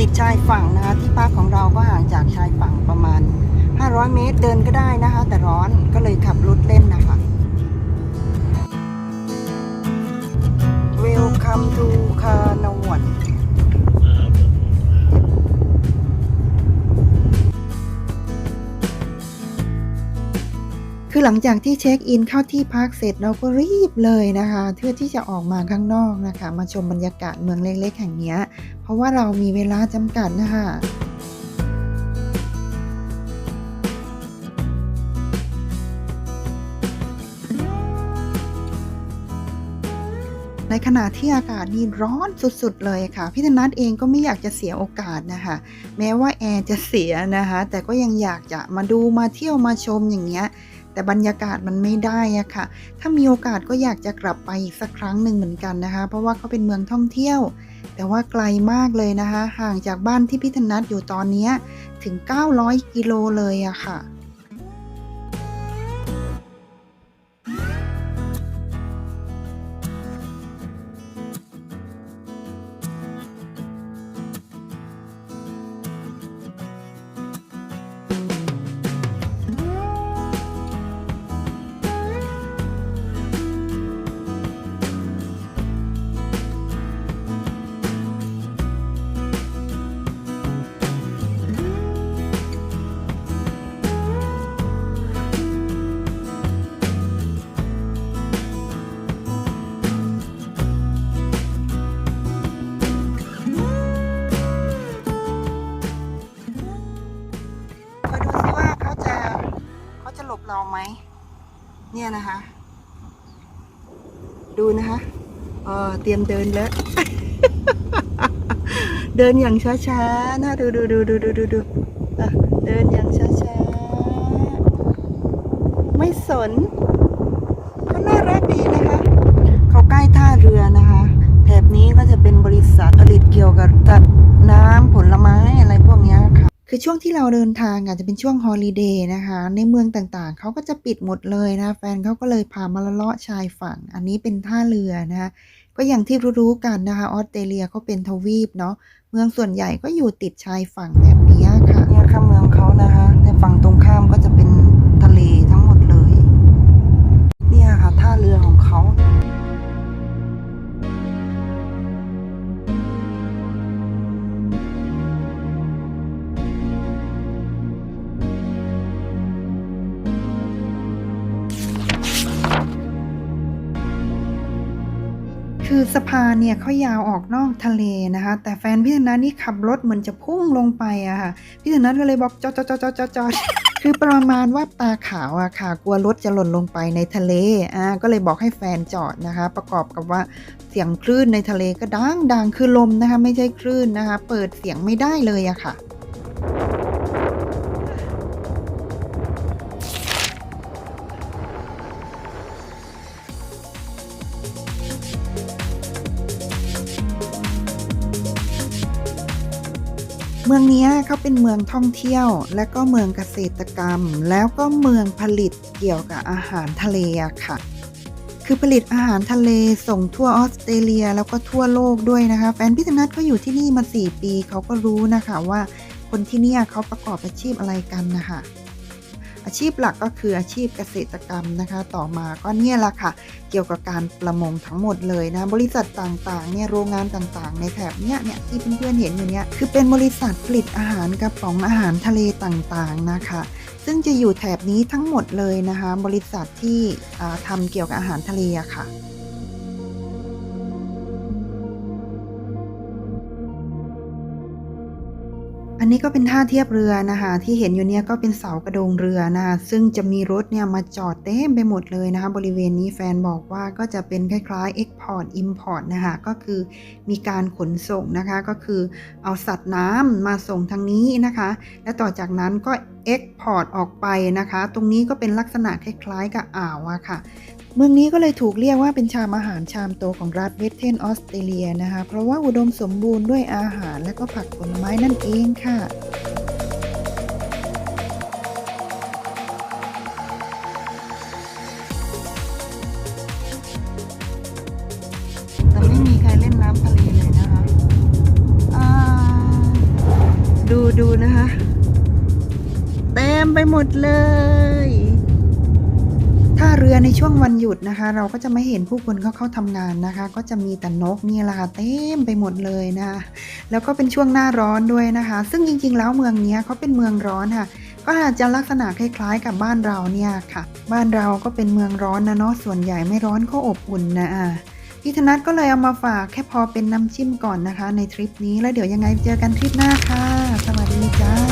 ติดชายฝั่งนะคะที่พักของเราก็ห่างจากชายฝั่งประมาณ 500 เมตรเดินก็ได้นะคะ แต่ร้อนก็เลยขับรถเล่นนะคะ Welcome to คานวน คือหลังจากที่เช็คอินเข้าที่พักเสร็จเราก็รีบเลยนะคะ เพื่อที่จะออกมาข้างนอกนะคะ มาชมบรรยากาศเมืองเล็กๆแห่งนี้เพราะว่าเรามีเวลาจำกัดนะคะในขณะที่อากาศนี่ร้อนสุดๆเลยค่ะ พี่ธนัทเองก็ไม่อยากจะเสียโอกาสนะคะ แม้ว่าแอร์จะเสียนะคะ แต่ก็ยังอยากจะมาดูมาเที่ยวมาชมอย่างเงี้ย แต่บรรยากาศมันไม่ได้อะค่ะ ถ้ามีโอกาสก็อยากจะกลับไปอีกสักครั้งหนึ่งเหมือนกันนะคะ เพราะว่าเขาเป็นเมืองท่องเที่ยว แต่ว่าไกลมากเลยนะคะ ห่างจากบ้านที่พี่ธนัทอยู่ตอนนี้ถึง 900 กิโลเลยอะค่ะ หลบเราไหม เนี่ยนะคะ ดูนะคะ เออเตรียมเดินแล้ว เดินอย่างช้าๆนะดูดูดูดูดูดูดูเดินอย่างช้าๆ ไม่สนเขาน่ารักดีนะคะ เขาใกล้ท่าเรือนะคะ แถบนี้ก็จะเป็นบริษัทผลิตเกี่ยวกับตัดน้ำผลไม้อะไรพวกเนี้ย คือช่วงที่เราเดินทางอาจจะเป็นช่วงฮอลิเดย์นะคะ ในเมืองต่างๆ เขาก็จะปิดหมดเลยนะ แฟนเขาก็เลยพามาละเลาะชายฝั่ง อันนี้เป็นท่าเรือนะคะก็อย่างที่รู้ๆกันนะคะ ออสเตรเลียเขาเป็นทวีปเนาะ เมืองส่วนใหญ่ก็อยู่ติดชายฝั่งแบบนี้ค่ะเนี่ยค่ะเมืองเขานะคะ แต่ฝั่งตรงข้ามก็จะเป็นทะเลทั้งหมดเลย เนี่ยค่ะท่าเรือของเขา คือสะพานเนี่ยเขายาวออกนอกทะเลนะคะ แต่แฟนพี่ธนัทนี่ขับรถเหมือนจะพุ่งลงไปอะค่ะพี่ธนัทก็เลยบอกจอดจอดจอดจอดจอดคือประมาณว่าตาขาวอะค่ะ กลัวรถจะหล่นลงไปในทะเลอ่าก็เลยบอกให้แฟนจอดนะคะ ประกอบกับว่าเสียงคลื่นในทะเลก็ดังดังคือลมนะคะ ไม่ใช่คลื่นนะคะ เปิดเสียงไม่ได้เลยอะค่ะ เมืองนี้เขาเป็นเมืองท่องเที่ยว และก็เมืองเกษตรกรรม แล้วก็เมืองผลิตเกี่ยวกับอาหารทะเลค่ะ คือผลิตอาหารทะเลส่งทั่วออสเตรเลียแล้วก็ทั่วโลกด้วยนะคะ แฟนพิธนัทเขาอยู่ที่นี่มา 4 ปีเขาก็รู้นะคะว่าคนที่นี่เขาประกอบอาชีพอะไรกันนะคะ อาชีพหลักก็คืออาชีพเกษตรกรรมนะคะ ต่อมาก็เนี่ยแหละค่ะ เกี่ยวกับการประมงทั้งหมดเลยนะ บริษัทต่างๆเนี่ยโรงงานต่างๆ ในแถบเนี้ยเนี่ยที่เพื่อนๆเห็นอยู่เนี่ยคือเป็นบริษัทผลิตอาหารกระป๋องอาหารทะเลต่างๆนะคะ ซึ่งจะอยู่แถบนี้ทั้งหมดเลยนะคะ บริษัทที่ทำทำเกี่ยวกับอาหารทะเลอะค่ะ อันนี้ก็เป็นท่าเทียบเรือนะคะที่เห็นอยู่เนี่ยก็เป็นเสากระโดงเรือนะคะซึ่งจะมีรถเนี่ยมาจอดเต็มไปหมดเลยนะคะบริเวณนี้แฟนบอกว่าก็จะเป็นคล้ายๆ Export Import นะคะก็คือมีการขนส่งนะคะก็คือเอาสัตว์น้ำมาส่งทางนี้นะคะ และต่อจากนั้นก็ Export ออกไปนะคะ ตรงนี้ก็เป็นลักษณะคล้ายๆ กับอ่าวอะค่ะ เมืองนี้ก็เลยถูกเรียกว่าเป็นชามอาหารชามโตของรัฐเวสเทนออสเตรเลียนะคะ เพราะว่าอุดมสมบูรณ์ด้วยอาหารและก็ผักผลไม้นั่นเองค่ะแต่ไม่มีใครเล่นน้ำทะเลเลยนะคะดูดูนะคะ เต็มไปหมดเลย ถ้าเรือในช่วงวันหยุดนะคะ เราก็จะไม่เห็นผู้คนเขาเข้าทำงานนะคะ ก็จะมีแต่นกนี่แหละค่ะเต็มไปหมดเลยนะคะแล้วก็เป็นช่วงหน้าร้อนด้วยนะคะ ซึ่งจริงๆ แล้วเมืองนี้เขาเป็นเมืองร้อนค่ะ ก็อาจจะลักษณะคล้ายๆ กับบ้านเราเนี่ยค่ะ บ้านเราก็เป็นเมืองร้อนนะเนาะส่วนใหญ่ไม่ร้อนก็อบอุ่นนะอะพี่ธนัทก็เลยเอามาฝากแค่พอเป็นน้ำจิ้มก่อนนะคะ ในทริปนี้แล้วเดี๋ยวยังไงเจอกันทริปหน้าค่ะ สวัสดีจ้า